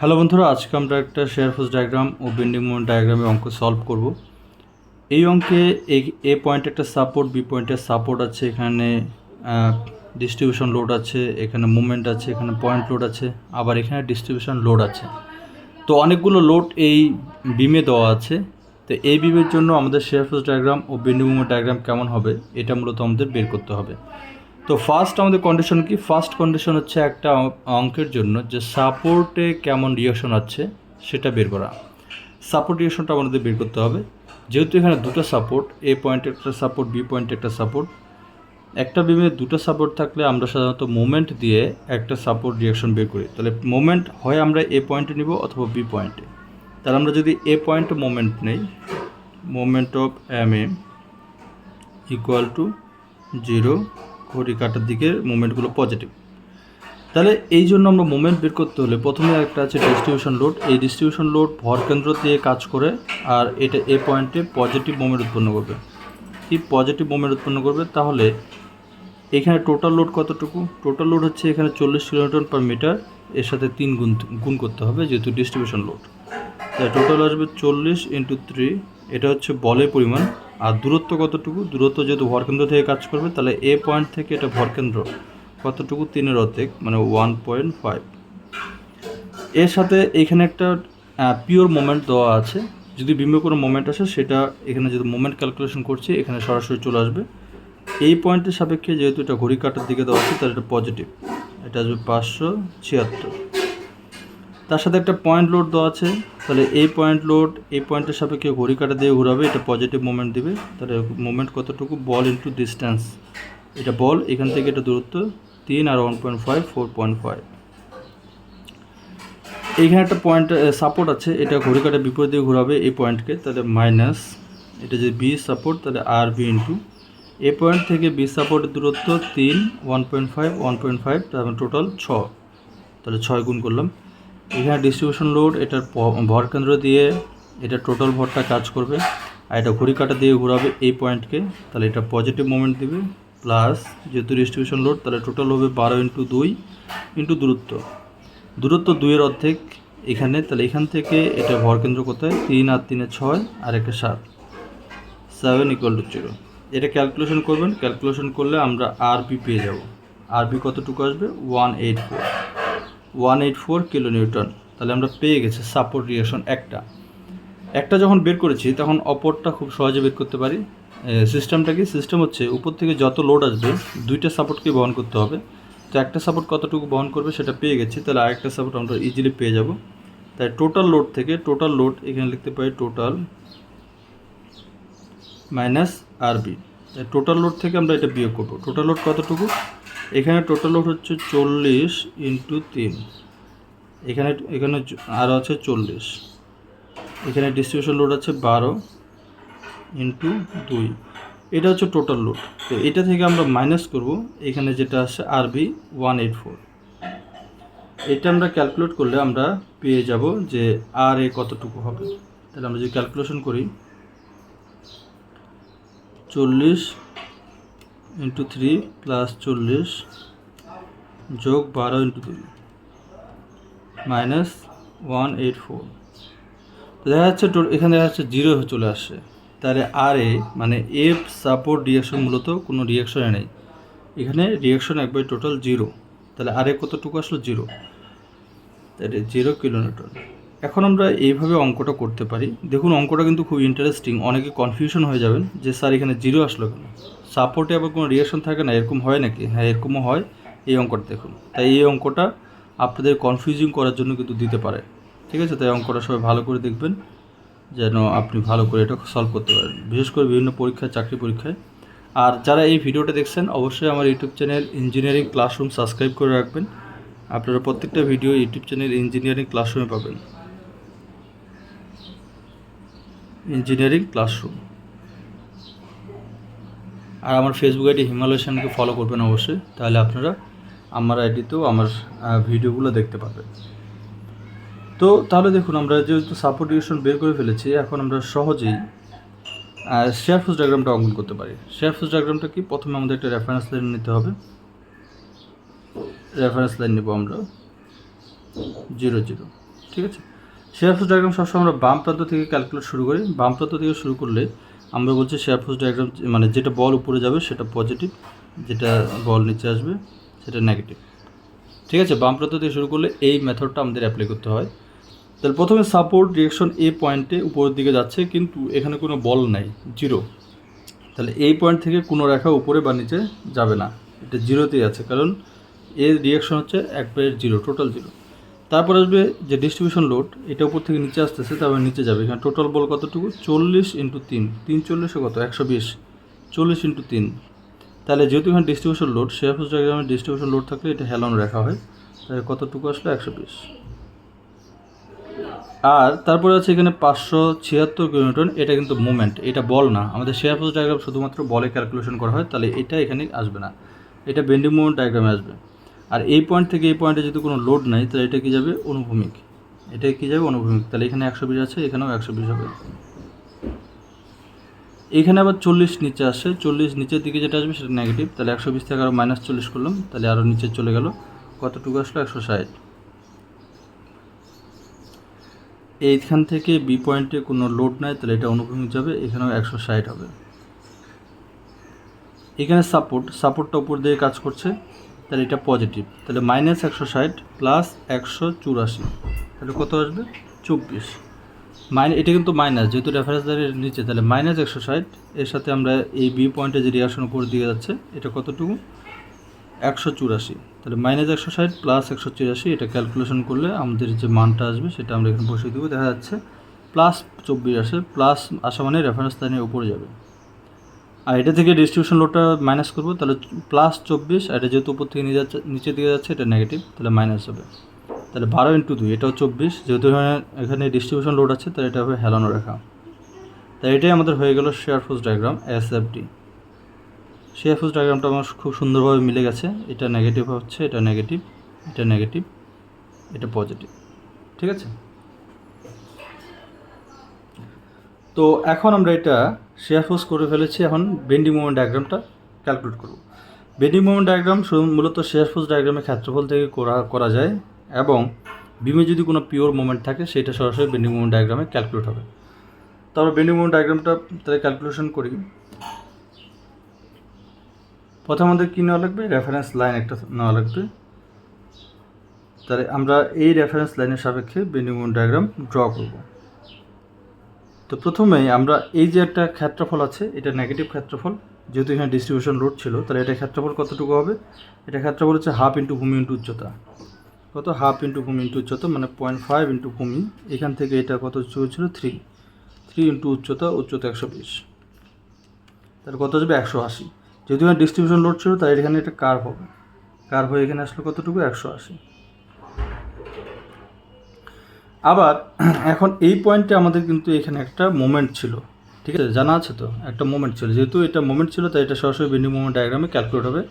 Hello বন্ধুরা, আজকে আমরা একটা শেয়ার ফোর্স ডায়াগ্রাম ও বেন্ডিং মোমেন্ট ডায়াগ্রামে অঙ্ক সলভ করব। এই অঙ্কে এ পয়েন্টে একটা সাপোর্ট বি পয়েন্টের সাপোর্ট আছে, এখানে ডিস্ট্রিবিউশন লোড আছে, এখানে মুভমেন্ট আছে, এখানে পয়েন্ট লোড আছে, আবার এখানে ডিস্ট্রিবিউশন লোড আছে। তো অনেকগুলো লোড এই বিমে দেওয়া আছে। তো এই বিমের জন্য আমাদের শেয়ার ফোর্স ডায়াগ্রাম ও বেন্ডিং মোমেন্ট ডায়াগ্রাম কেমন হবে, এটা মূলত আমাদের বের করতে হবে। তো ফার্স্ট আমাদের কন্ডিশন কি? ফার্স্ট কন্ডিশন হচ্ছে একটা অঙ্কের জন্য যে সাপোর্টে কেমন রিয়াকশন আছে সেটা বের করা। সাপোর্ট রিয়াকশনটা আমাদের বের করতে হবে। যেহেতু এখানে দুটো সাপোর্ট এ পয়েন্টে একটা সাপোর্ট বি পয়েন্টে একটা সাপোর্ট একটা বিমে দুটো সাপোর্ট থাকলে আমরা সাধারণত মোমেন্ট দিয়ে একটা সাপোর্ট রিয়াকশন বের করি। তাহলে মোমেন্ট হয় আমরা এ পয়েন্টে নিব অথবা বি পয়েন্টে তাহলে আমরা যদি এ পয়েন্ট মোমেন্ট নেই moment of M A equal to zero ঘড়ি কাটার দিকে মুভমেন্টগুলো পজিটিভ তাহলে এই জন্য আমরা মুভমেন্ট বের করতে হলে প্রথমে একটা আছে ডিস্ট্রিবিউশন লোড এই ডিস্ট্রিবিউশন লোড ভর কেন্দ্র দিয়ে কাজ করে আর এটা এ পয়েন্টে পজিটিভ মুভমেন্ট উৎপন্ন করবে। কি পজিটিভ মুভমেন্ট উৎপন্ন করবে? তাহলে এখানে টোটাল লোড কতটুকু? টোটাল লোড হচ্ছে এখানে চল্লিশ কিলোমিটার পার মিটার এর সাথে তিন গুণ গুণ করতে হবে যেহেতু ডিস্ট্রিবিউশন লোড তাই টোটাল আসবে চল্লিশ ইন্টু থ্রি এটা হচ্ছে বলের পরিমাণ। আর দূরত্ব কতটুকু? দূরত্ব যেহেতু ভরকেন্দ্র থেকে কাজ করবে, তাহলে এ পয়েন্ট থেকে এটা ভরকেন্দ্র কতটুকু? তিনের অর্ধেক মানে ওয়ান পয়েন্ট ফাইভ এর সাথে এখানে একটা পিওর মোমেন্ট দেওয়া আছে। যদি বিম্বে কোনো মোমেন্ট আসে, সেটা এখানে যদি মোমেন্ট ক্যালকুলেশন করছি, এখানে সরাসরি চলে আসবে। এই পয়েন্টের সাপেক্ষে যেহেতু এটা ঘড়ি কাটার দিকে দেওয়া আছে, তাহলে এটা পজিটিভ এটা আসবে পাঁচশো ছিয়াত্তর। তার সাথে একটা পয়েন্ট লোড দেওয়া আছে। তাহলে এই পয়েন্ট লোড এই পয়েন্টের সাপেক্ষে ঘড়ি কাটা দিয়ে ঘোরাবে, এটা পজিটিভ মোমেন্ট দিবে। তাহলে মোমেন্ট কতটুকু? বল ইন্টু ডিস্টেন্স এটা বল এখান থেকে এটা দূরত্ব তিন আর one point five four point five এইখানে একটা পয়েন্ট সাপোর্ট আছে। এটা ঘড়ি কাটা বিপরীত দিয়ে ঘোরাবে এই পয়েন্টকে তাহলে মাইনাস এটা যদি বি সাপোর্ট তাহলে R B into A point থেকে বি সাপোর্টের দূরত্ব তিন one point five one point five তারপর টোটাল ছ। তাহলে ছয় গুণ করলাম। এখানে ডিস্ট্রিবিউশন লোড এটার ভর কেন্দ্র দিয়ে এটা টোটাল ভরটা কাজ করবে। আর এটা ঘড়ি কাটা দিয়ে ঘোরাবে এই পয়েন্টকে তাহলে এটা পজিটিভ মোমেন্ট দিবে প্লাস যেহেতু ডিস্ট্রিবিউশন লোড তাহলে টোটাল হবে বারো ইন্টু দুই ইন্টু দূরত্ব। দূরত্ব দুইয়ের অর্ধেক এখানে, তাহলে এখান থেকে এটা ভর কেন্দ্র কোথায়? তিন আর তিনে ছয়, আর একটা সাত। সেভেন ইকুয়াল টু জিরো এটা ক্যালকুলেশন করবেন। ক্যালকুলেশন করলে আমরা আর বি পেয়ে যাব। আর বি কতটুকু আসবে? One eight four one eight four kilo newton তাহলে আমরা পেয়ে গেছি সাপোর্ট রিয়েকশন একটা। একটা যখন বের করেছি, তখন অপরটা খুব সহজে বের করতে পারি। সিস্টেমটা কি? সিস্টেম হচ্ছে উপর থেকে যত লোড আসবে, দুইটা সাপোর্টকে বহন করতে হবে। তো একটা সাপোর্ট কতটুকু বহন করবে সেটা পেয়ে গেছি, তাহলে আরেকটা সাপোর্ট আমরা ইজিলি পেয়ে যাব। তাই টোটাল লোড থেকে টোটাল লোড এখানে লিখতে পারি total minus R B total load থেকে আমরা এটা বিয়োগ করব। টোটাল লোড কতটুকু? এখানে টোটাল লোড হচ্ছে চল্লিশ ইন্টু তিন। এখানে এখানে আরও আছে চল্লিশ। এখানে ডিস্ট্রিবিউশন লোড আছে বারো ইন্টু দুই। এটা হচ্ছে টোটাল লোড তো এটা থেকে আমরা মাইনাস করব, এখানে যেটা আছে আরবি ওয়ান এইট ফোর এটা আমরা ক্যালকুলেট করলে আমরা পেয়ে যাব যে আর এ কতটুকু হবে। তাহলে আমরা যদি ক্যালকুলেশন করি, চল্লিশ ইন্টু থ্রি প্লাস চল্লিশ যোগ বারো ইন্টু দুই মাইনাস ওয়ান এইট ফোর দেখা যাচ্ছে এখানে দেখা যাচ্ছে জিরো চলে আসছে তাহলে আর এ মানে এফ সাপোর্ট রিয়াকশন মূলত কোনো রিয়াকশনে নেই। এখানে রিয়াকশন একবার টোটাল জিরো তাহলে আর এ কতটুকু আসলো? জিরো তাহলে জিরো কিলোমিটার এখন আমরা এইভাবে অঙ্কটা করতে পারি। দেখুন, অঙ্কটা কিন্তু খুব ইন্টারেস্টিং অনেকে কনফিউশন হয়ে যাবেন যে, স্যার, এখানে জিরো আসলো কেন? সাপোর্টে আবার কোনো রিয়াকশন থাকে না, এরকম হয় নাকি? হ্যাঁ এরকমও হয়। এই অঙ্কটা দেখুন। তাই এই অঙ্কটা আপনাদের কনফিউজিং করার জন্য কিন্তু দিতে পারে। ঠিক আছে? তাই অঙ্কটা সবাই ভালো করে দেখবেন, যেন আপনি ভালো করে এটা সলভ করতে পারেন। বিশেষ করে বিভিন্ন পরীক্ষায়, চাকরি পরীক্ষায়। আর যারা এই ভিডিওটা দেখছেন, অবশ্যই আমার YouTube channel engineering classroom subscribe করে রাখবেন। আপনারা প্রত্যেকটা ভিডিও ইউটিউব চ্যানেল ইঞ্জিনিয়ারিং ক্লাসরুমে পাবেন। ইঞ্জিনিয়ারিং ক্লাসরুম আর আমার ফেসবুক আইডি হিমালয়েশনকে ফলো করবেন অবশ্যই। তাহলে আপনারা আমার আইডিতেও আমার ভিডিওগুলো দেখতে পাবেন তো তাহলে দেখুন, আমরা যেহেতু সাপোর্ট রিলেশন বের করে ফেলেছি, এখন আমরা সহজেই শেয়ার ফোর্স ডায়াগ্রামটা অঙ্কন করতে পারি। শেয়ার ফোর্স ডায়াগ্রামটা কি? প্রথমে আমাদের একটা রেফারেন্স লাইন নিতে হবে। রেফারেন্স লাইন নেব আমরা। জিরো জিরো ঠিক আছে? শেয়ার ফোর্স ডায়াগ্রাম সবসময় আমরা বাম প্রান্ত থেকে ক্যালকুলেট শুরু করি। বাম প্রান্ত থেকে শুরু করলে আমরা বলছি শেয়ার ফোর্স ডায়াগ্রাম মানে যেটা বল উপরে যাবে সেটা পজিটিভ যেটা বল নিচে আসবে সেটা নেগেটিভ ঠিক আছে? বাম প্রান্ত থেকে শুরু করলে এই মেথডটা আমাদের অ্যাপ্লাই করতে হয়। তাহলে প্রথমে সাপোর্ট ডিরেকশন এ পয়েন্টে উপরের দিকে যাচ্ছে, কিন্তু এখানে কোনো বল নাই জিরো তাহলে এই পয়েন্ট থেকে কোনো রেখা উপরে বা নিচে যাবে না। এটা জিরোতেই আছে, কারণ এর রিয়াকশন হচ্ছে একবারে জিরো টোটাল জিরো তারপর আসবে যে ডিস্ট্রিবিউশন লোড এটা উপর থেকে নিচে আসতেছে, তারপর নিচে যাবে। এখানে টোটাল বল কতটুকু? চল্লিশ ইন্টু তিন। তিন চল্লিশে কত? একশো বিশ। চল্লিশ ইন্টু তিন। তাহলে যেহেতু এখানে ডিস্ট্রিবিউশন লোড শেয়ার ফোর্স ডায়াগ্রামে ডিস্ট্রিবিউশন লোড থাকলে এটা হেলন রাখা হয়। তাহলে কতটুকু আসলো? একশো বিশ। আর তারপরে আছে এখানে পাঁচশো ছিয়াত্তর কিলোমিটার এটা কিন্তু মুভমেন্ট এটা বল না। আমাদের শেয়ার ফোর্স ডায়াগ্রাম শুধুমাত্র বলে ক্যালকুলেশন করা হয়, তাহলে এটা এখানে আসবে না। এটা বেন্ডিং মুভমেন্ট ডায়াগ্রামে আসবে। আর এই পয়েন্ট থেকে এই পয়েন্টে যদি কোনো লোড নাই, তাহলে এটা কী যাবে? অনুভূমিক। এটা কী যাবে? অনুভূমিক। তাহলে এখানে একশো বিশ আছে, এখানেও একশো বিশ হবে। এখানে আবার চল্লিশ নিচে আসে। চল্লিশ নিচের দিকে যেটা আসবে, সেটা নেগেটিভ তাহলে একশো বিশ থেকে আরও মাইনাস চল্লিশ করলাম, তাহলে আরও নিচে চলে গেল। কতটুকু আসলো? একশো ষাট। এইখান থেকে বি পয়েন্টে কোনো লোড নাই, তাহলে এটা অনুভূমিক যাবে, এখানেও একশো ষাট হবে। এখানে সাপোর্ট সাপোর্টটা উপর দিয়ে কাজ করছে। তাহলে এটা পজিটিভ তাহলে মাইনাস একশো ষাট প্লাস একশো চুরাশি। তাহলে কত আসবে? চব্বিশ। মাইন এটা কিন্তু মাইনাস যেহেতু রেফারেন্স দাঁড়িয়ে নিচে, তাহলে মাইনাস একশো ষাট, এর সাথে আমরা এই বি পয়েন্টে যে রিয়াকশন উপর দিয়ে যাচ্ছে, এটা কতটুকু? একশো চুরাশি। তাহলে মাইনাস একশো ষাট প্লাস একশো চুরাশি, এটা ক্যালকুলেশন করলে আমাদের যে মানটা আসবে, সেটা আমরা এখানে বসিয়ে দেবো। দেখা যাচ্ছে প্লাস চব্বিশ আসে প্লাস আসা মানে রেফারেন্স লাইনের উপরে যাবে। আর এটা থেকে ডিস্ট্রিবিউশন লোডটা মাইনাস করব, তাহলে প্লাস চব্বিশ, আর এটা যেহেতু উপর থেকে নিচে দিকে যাচ্ছে, এটা নেগেটিভ তাহলে মাইনাস হবে। তাহলে বারো ইন্টু দুই এটাও চব্বিশ, যেহেতু এখানে ডিস্ট্রিবিউশন লোড আছে, তাহলে এটা হবে হেলানো রেখা। তাই এটাই আমাদের হয়ে গেল shear force diagram S F D shear force ডায়াগ্রামটা আমার খুব সুন্দরভাবে মিলে গেছে, এটা নেগেটিভ হচ্ছে, এটা নেগেটিভ এটা নেগেটিভ এটা পজিটিভ ঠিক আছে? তো এখন আমরা এটা শেয়ার ফোর্স করে ফেলেছি, এখন বেন্ডিং মোমেন্ট ডায়াগ্রামটা ক্যালকুলেট করব। বেন্ডিং মোমেন্ট ডায়াগ্রাম মূলত শেয়ার ফোর্স ডায়াগ্রামের ক্ষেত্রফল থেকে করা করা যায় এবং বিমে যদি কোনো পিওর মোমেন্ট থাকে, সেটা সরাসরি বেন্ডিং মোমেন্ট ডায়াগ্রামে ক্যালকুলেট হবে। তো আমরা বেন্ডিং মোমেন্ট ডায়াগ্রামটা তাহলে ক্যালকুলেশন করি। প্রথম আমাদের কী নেওয়া লাগবে? রেফারেন্স লাইন একটা নেওয়া লাগবে। তাহলে আমরা এই রেফারেন্স লাইনের সাপেক্ষে বেন্ডিং মোমেন্ট ডায়াগ্রাম ড্র করব। তো প্রথমেই আমরা এই যে একটা ক্ষেত্রফল আছে, এটা নেগেটিভ ক্ষেত্রফল। যেহেতু এখানে ডিস্ট্রিবিউশন রোড ছিল, তাহলে এটা ক্ষেত্রফল কতটুকু হবে? এটা ক্ষেত্রফল হচ্ছে হাফ ইন্টু ভূমি ইন্টু উচ্চতা। কত? হাফ ইন্টু ভূমি ইন্টু উচ্চতা মানে পয়েন্ট ফাইভ ইন্টু ভূমি। এখান থেকে এটা কত ছিল থ্রি থ্রি ইন্টু উচ্চতা উচ্চতা একশো বিশ। তাহলে কত আসবে একশো আশি। যেহেতু এখানে ডিস্ট্রিবিউশন লোড ছিল তাই এখানে একটা কার্ভ হবে। কার্ভ হয়ে এখানে আসলো কতটুকু? একশো আশি। আবার এখন এই পয়েন্টে আমাদের কিন্তু এখানে একটা মোমেন্ট ছিল, ঠিক আছে? জানা আছে তো? একটা মোমেন্ট ছিল। যেহেতু এটা মোমেন্ট ছিল, তাই এটা সরাসরি বিন্ডিং মোমেন্ট ডায়াগ্রামে ক্যালকুলেট হবে।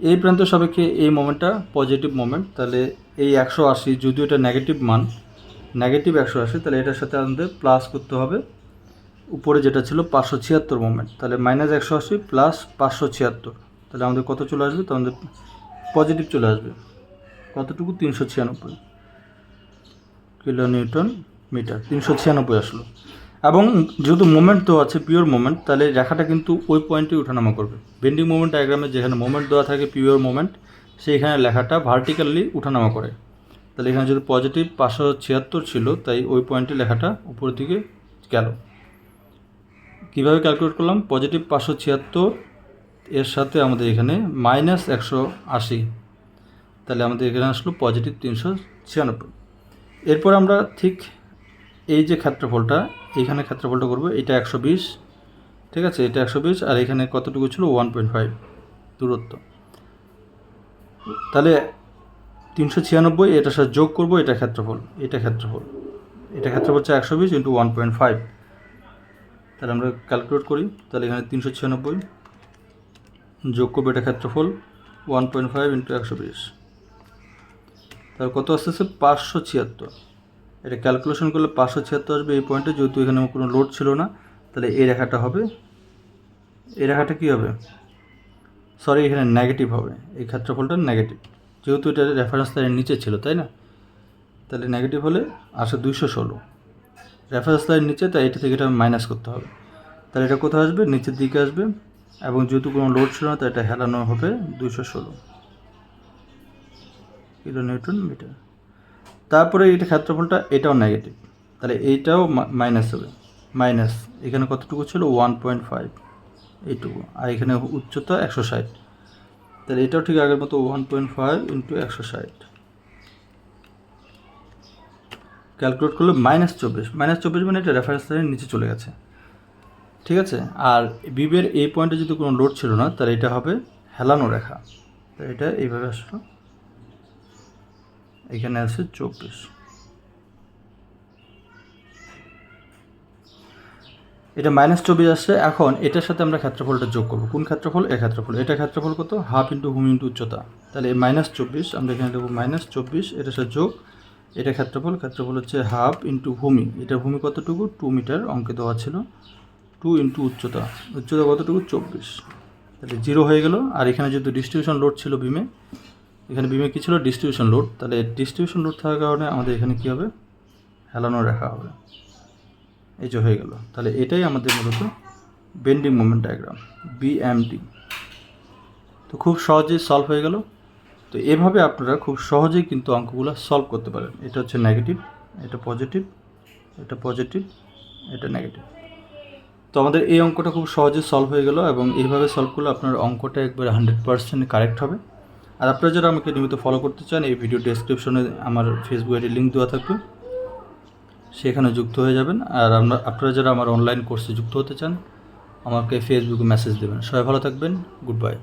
এই প্রান্ত সাপেক্ষে এই মোমেন্টটা পজিটিভ মোমেন্ট তাহলে এই একশো আশি, যদিও এটা নেগেটিভ মান নেগেটিভ একশো আশি, তাহলে এটার সাথে আমাদের প্লাস করতে হবে। উপরে যেটা ছিল পাঁচশো ছিয়াত্তর মোমেন্ট তাহলে মাইনাস একশো আশি প্লাস পাঁচশো ছিয়াত্তর। তাহলে আমাদের কত চলে আসবে? তো আমাদের পজিটিভ চলে আসবে। কতটুকু? তিনশো ছিয়ানব্বই। কিলো নিউটন মিটার, তিনশো ছিয়ানব্বই আসলো। এবং যেহেতু মোমেন্ট দেওয়া আছে পিওর মোমেন্ট তাহলে রেখাটা কিন্তু ওই পয়েন্টে উঠানামা করবে। বেন্ডিং মোমেন্ট ডায়াগ্রামে যেখানে মোমেন্ট দেওয়া থাকে পিওর মোমেন্ট সেইখানে লেখাটা ভার্টিক্যালি উঠানামা করে। তাহলে এখানে যদি পজিটিভ পাঁচশো ছিয়াত্তর ছিল, তাই ওই পয়েন্টে লেখাটা উপর দিকে গেল। কীভাবে ক্যালকুলেট করলাম? পজিটিভ পাঁচশো ছিয়াত্তর, এর সাথে আমাদের এখানে মাইনাস একশো আশি। তাহলে আমাদের এখানে আসলো পজিটিভ তিনশো ছিয়ানব্বই। এরপর আমরা ঠিক এই যে ক্ষেত্রফলটা, এইখানে ক্ষেত্রফলটা করব, এটা একশো বিশ, ঠিক আছে? এটা একশো বিশ, আর এখানে কতটুকু ছিল? ওয়ান পয়েন্ট ফাইভ দূরত্ব। তাহলে তিনশো ছিয়ানব্বই, এটার সাথে যোগ করব, এটা ক্ষেত্রফল এটা ক্ষেত্রফল। এটা ক্ষেত্রফল হচ্ছে একশো বিশ ইন্টু ওয়ান পয়েন্ট ফাইভ। তাহলে আমরা ক্যালকুলেট করি, তাহলে এখানে তিনশো ছিয়ানব্বই যোগ করব, এটা ক্ষেত্রফল, ওয়ান পয়েন্ট ফাইভ ইন্টু একশো বিশ। তাহলে কত আসতেছে পাঁচশো ছিয়াত্তর। এটা ক্যালকুলেশন করলে পাঁচশো ছিয়াত্তর আসবে এই পয়েন্টে যেহেতু এখানে কোনো লোড ছিল না, তাহলে এই রেখাটা হবে। এই রেখাটা কী হবে? সরি এখানে নেগেটিভ হবে। এই ক্ষেত্রফলটা নেগেটিভ যেহেতু এটা রেফারেন্স লাইনের নিচে ছিল, তাই না? তাহলে নেগেটিভ হলে আসে দুইশো ষোলো। রেফারেন্স লাইন নিচে, তাই এটা থেকে এটা মাইনাস করতে হবে। তাহলে এটা কোথায় আসবে? নিচের দিকে আসবে। এবং যেহেতু কোনো লোড ছিল না, তাই এটা হেলানো হবে দুইশো ষোলো। কিলো নিউটন মিটার তারপরে এটা ক্ষেত্রফলটা, এটাও নেগেটিভ তাহলে এইটাও মাইনাস হবে। মাইনাস এখানে কতটুকু ছিল? ওয়ান পয়েন্ট ফাইভ এইটুকু। আর এখানে উচ্চতা একশো ষাট। তাহলে এটাও ঠিক আগের মতো ওয়ান পয়েন্ট ফাইভ ইন্টু একশো ষাট। ক্যালকুলেট করলে মাইনাস চব্বিশ। মাইনাস চব্বিশ মানে এটা রেফারেন্স লাইনের নিচে চলে গেছে। ঠিক আছে? আর বিবের এই পয়েন্টে যদি কোনো লোড ছিল না, তাহলে এটা হবে হেলানো রেখা। এটা এইভাবে আসলো। এখানে আছে চব্বিশ। এটা মাইনাস চব্বিশ আসছে এখন এটার সাথে আমরা ক্ষেত্রফলটা যোগ করব। কোন ক্ষেত্রফল? এ ক্ষেত্রফল। এটা ক্ষেত্রফল কত? হাফ ইন্টু হুম ইন্টু উচ্চতা। তাহলে এই মাইনাস চব্বিশ, আমরা এখানে দেবো মাইনাস চব্বিশ, এটার সাথে যোগ। এটা ক্ষেত্রফল ক্ষেত্রফল হচ্ছে হাফ ইন্টু ভূমি এটা ভূমি কতটুকু? টু মিটার অঙ্কে দেওয়া ছিল। টু ইন্টু উচ্চতা। উচ্চতা কতটুকু? চব্বিশ। তাহলে জিরো হয়ে গেল। আর এখানে যেহেতু ডিস্ট্রিবিউশন লোড ছিল বিমে এখানে বিমে কী ছিল? ডিস্ট্রিবিউশন লোড তাহলে ডিস্ট্রিবিউশন লোড থাকার কারণে আমাদের এখানে কী হবে? হেলানো রাখা হবে। এই যে হয়ে গেল। তাহলে এটাই আমাদের মূলত বেন্ডিং মোমেন্ট ডায়াগ্রাম বিএমডি তো খুব সহজেই সলভ হয়ে গেল। তো এভাবে আপনারা খুব সহজেই কিন্তু অঙ্কগুলো সলভ করতে পারেন। এটা হচ্ছে নেগেটিভ এটা পজিটিভ এটা পজিটিভ এটা নেগেটিভ তো আমাদের এই অঙ্কটা খুব সহজে সলভ হয়ে গেল এবং এইভাবে সলভ করলে আপনার অঙ্কটা একবারে হান্ড্রেড পার্সেন্ট কারেক্ট হবে। আর আপনারা যারা আমাকে নিয়মিত ফলো করতে চান, এই ভিডিও ডেসক্রিপশনে আমার ফেসবুক আইডি লিঙ্ক দেওয়া থাকবে। সেখানে যুক্ত হয়ে যাবেন। আর আমরা, আপনারা যারা আমার অনলাইন কোর্সে যুক্ত হতে চান, আমাকে ফেসবুকে মেসেজ দেবেন। সবাই ভালো থাকবেন। Good bye